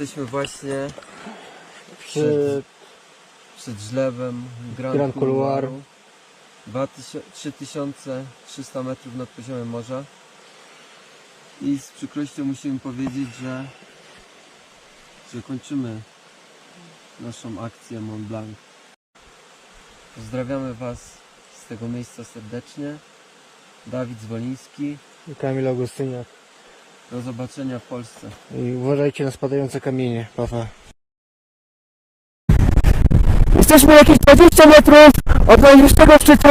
Jesteśmy właśnie Przy... przed żlebem Grand, Grand Couloir. Couloiru. 2000 3300 metrów nad poziomem morza. I z przykrością musimy powiedzieć, że, że kończymy naszą akcję Mont Blanc. Pozdrawiamy Was z tego miejsca serdecznie. Dawid Zwoliński. i Kamil Augustyniak. Do zobaczenia w Polsce. I uważajcie na spadające kamienie, Paweł. Jesteśmy jakieś 20 metrów od najwyższego szczytu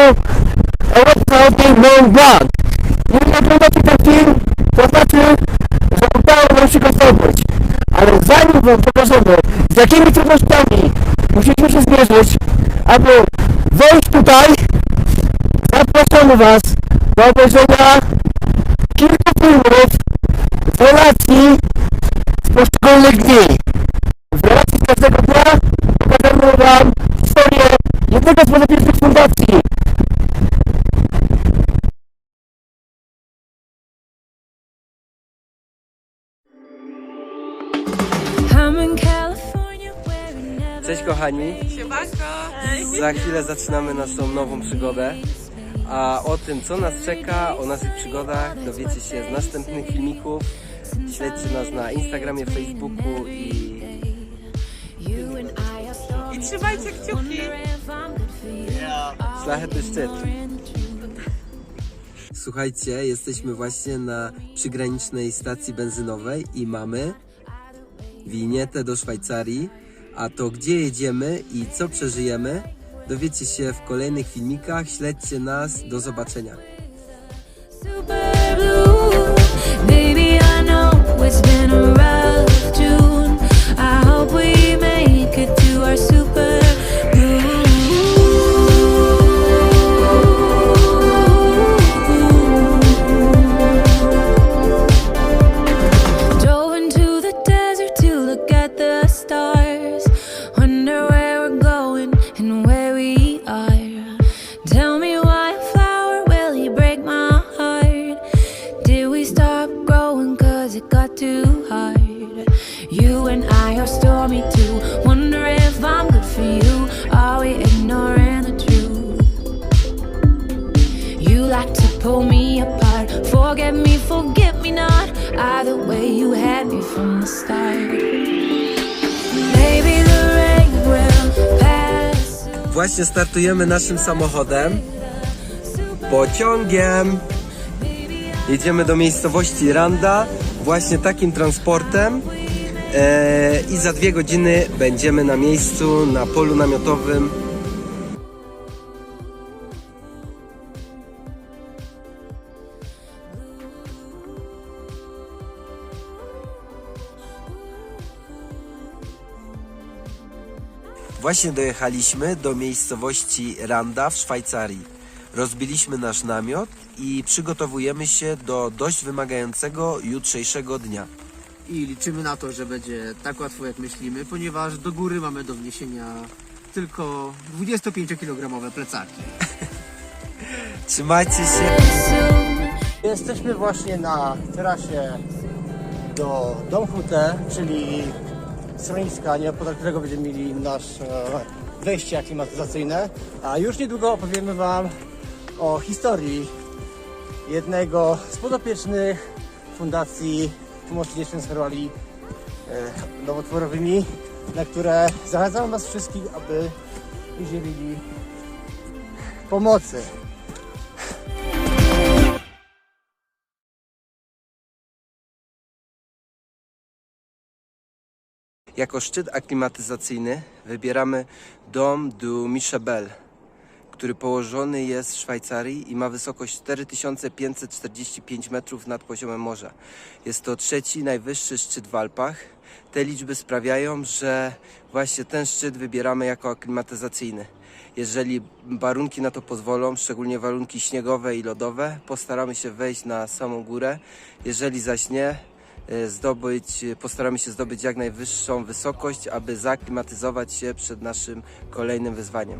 Europy Zachodniej Mont Blanc. Jeżeli oglądacie ten film, to znaczy, że udało nam się go zdobyć. Ale zanim wam pokażemy, z jakimi trudnościami musieliśmy się zmierzyć, aby wejść tutaj, zapraszamy was do obejrzenia kilku filmów relacji z poszczególnych dni. W relacji z każdego dnia pokażemy Wam historię jednego z pozytywnych fundacji. Cześć kochani. Za chwilę zaczynamy naszą nową przygodę. A o tym, co nas czeka, o naszych przygodach, dowiecie się z następnych filmików. Śledźcie nas na Instagramie, Facebooku i I trzymajcie kciuki. szlachetny szczyt. Słuchajcie, jesteśmy właśnie na przygranicznej stacji benzynowej i mamy winietę do Szwajcarii. A to gdzie jedziemy i co przeżyjemy, dowiecie się w kolejnych filmikach. Śledźcie nas. Do zobaczenia. Forget me, forget me not. Either way, you had me from the start. Maybe the rain will pass. Właśnie startujemy naszym samochodem, pociągiem. Jedziemy do miejscowości Randa właśnie takim transportem e, i za dwie godziny będziemy na miejscu na polu namiotowym. Właśnie dojechaliśmy do miejscowości Randa w Szwajcarii. Rozbiliśmy nasz namiot i przygotowujemy się do dość wymagającego jutrzejszego dnia. I liczymy na to, że będzie tak łatwo jak myślimy, ponieważ do góry mamy do wniesienia tylko 25-kilogramowe plecaki. Trzymajcie się! Jesteśmy właśnie na trasie do Domhute, czyli schroniska, nieopodal którego będziemy mieli nasze wejście aklimatyzacyjne. A już niedługo opowiemy Wam o historii jednego z podopiecznych fundacji pomocy dzieciom z chorobami e, nowotworowymi, na które zachęcam Was wszystkich, aby udzielili pomocy. Jako szczyt aklimatyzacyjny wybieramy Dom du Michebel, który położony jest w Szwajcarii i ma wysokość 4545 metrów nad poziomem morza. Jest to trzeci najwyższy szczyt w Alpach. Te liczby sprawiają, że właśnie ten szczyt wybieramy jako aklimatyzacyjny. Jeżeli warunki na to pozwolą, szczególnie warunki śniegowe i lodowe, postaramy się wejść na samą górę. Jeżeli zaś nie, E, zdobyć, e, postaramy się zdobyć jak najwyższą wysokość, aby zaklimatyzować się przed naszym kolejnym wyzwaniem.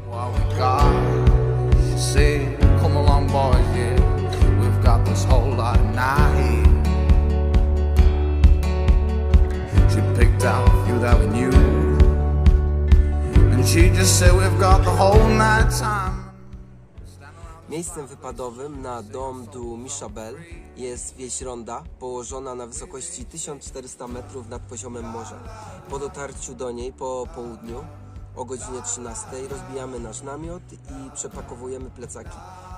She just said we've got the whole night time. Miejscem wypadowym na dom du Michabel jest wieś Ronda, położona na wysokości 1400 metrów nad poziomem morza. Po dotarciu do niej po południu o godzinie 13 rozbijamy nasz namiot i przepakowujemy plecaki.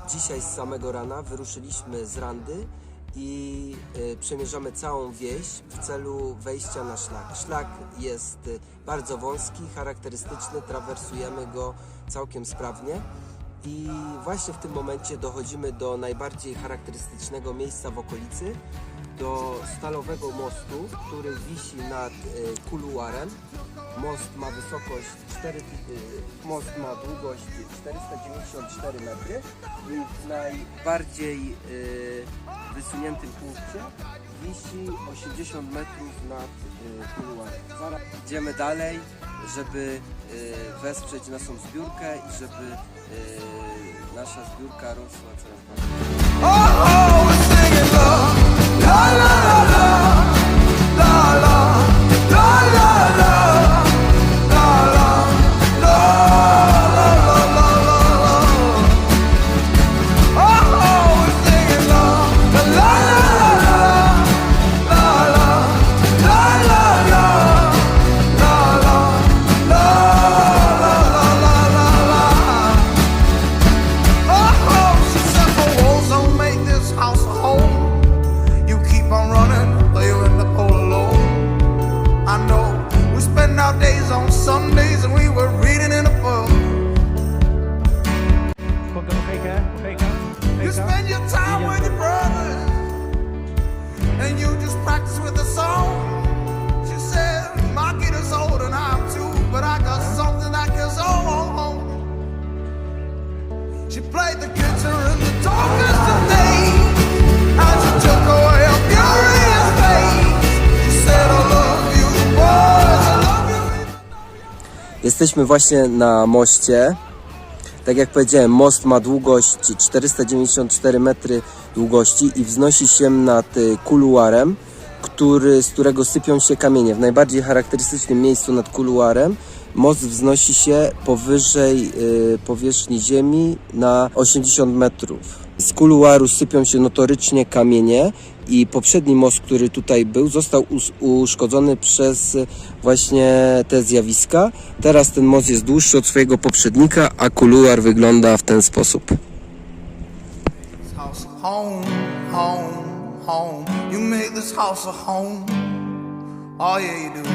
Dzisiaj z samego rana wyruszyliśmy z Randy i y, przemierzamy całą wieś w celu wejścia na szlak. Szlak jest y, bardzo wąski, charakterystyczny, trawersujemy go całkiem sprawnie. I właśnie w tym momencie dochodzimy do najbardziej charakterystycznego miejsca w okolicy, do stalowego mostu, który wisi nad y, kuluarem. Most ma wysokość 4, y, most ma długość 494 metry i w najbardziej y, wysuniętym punkcie wisi 80 metrów nad kuluarem. Zaraz idziemy dalej, żeby wesprzeć naszą zbiórkę i żeby y, nasza zbiórka rosła coraz bardziej. Jesteśmy właśnie na moście. Tak jak powiedziałem, most ma długość 494 metry długości i wznosi się nad y, kuluarem, który, z którego sypią się kamienie. W najbardziej charakterystycznym miejscu nad kuluarem most wznosi się powyżej y, powierzchni ziemi na 80 metrów. Z kuluaru sypią się notorycznie kamienie i poprzedni most, który tutaj był, został us- uszkodzony przez właśnie te zjawiska. Teraz ten most jest dłuższy od swojego poprzednika, a kuluar wygląda w ten sposób. Home, You make this house a home Oh yeah you do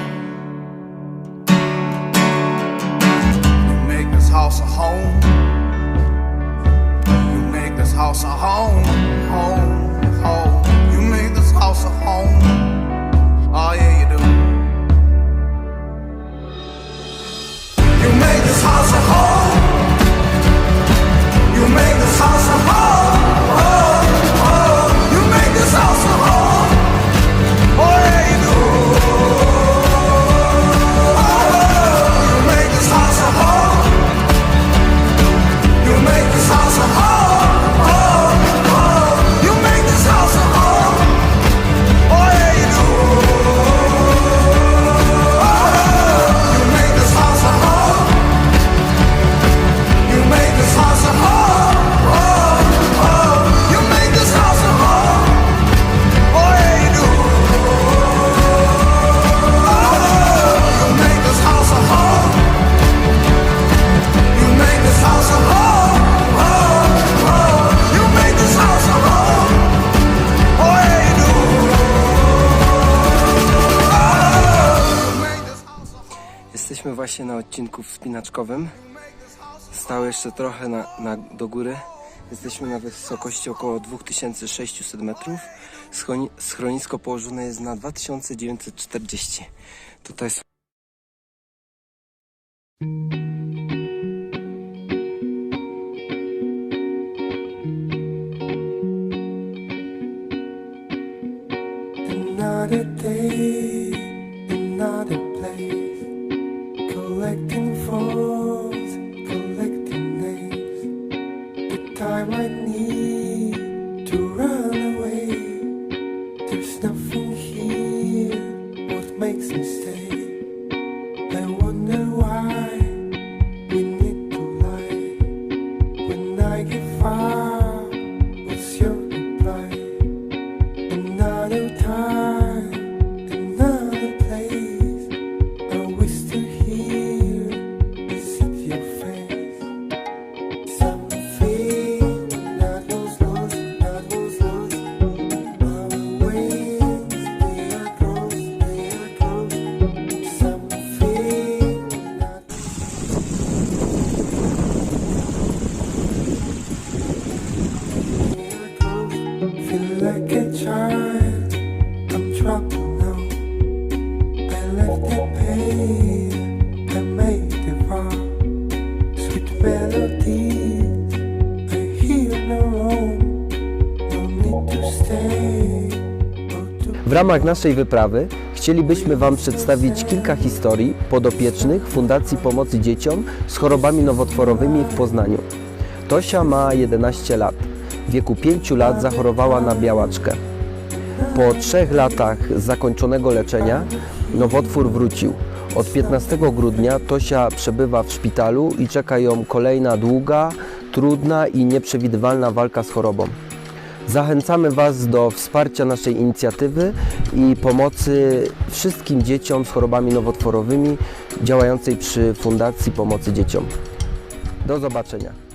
You make this house a home house a home, home, home. You make this house a home. Oh yeah you do. You make this house a home Właśnie na odcinku wspinaczkowym. Stało jeszcze trochę na, na, do góry. Jesteśmy na wysokości około 2600 metrów. Schroni, schronisko położone jest na 2940. Tutaj są time I need W ramach naszej wyprawy chcielibyśmy Wam przedstawić kilka historii podopiecznych Fundacji Pomocy Dzieciom z chorobami nowotworowymi w Poznaniu. Tosia ma 11 lat. W wieku 5 lat zachorowała na białaczkę. Po trzech latach zakończonego leczenia nowotwór wrócił. Od 15 grudnia Tosia przebywa w szpitalu i czeka ją kolejna długa, trudna i nieprzewidywalna walka z chorobą. Zachęcamy Was do wsparcia naszej inicjatywy i pomocy wszystkim dzieciom z chorobami nowotworowymi działającej przy Fundacji Pomocy Dzieciom. Do zobaczenia.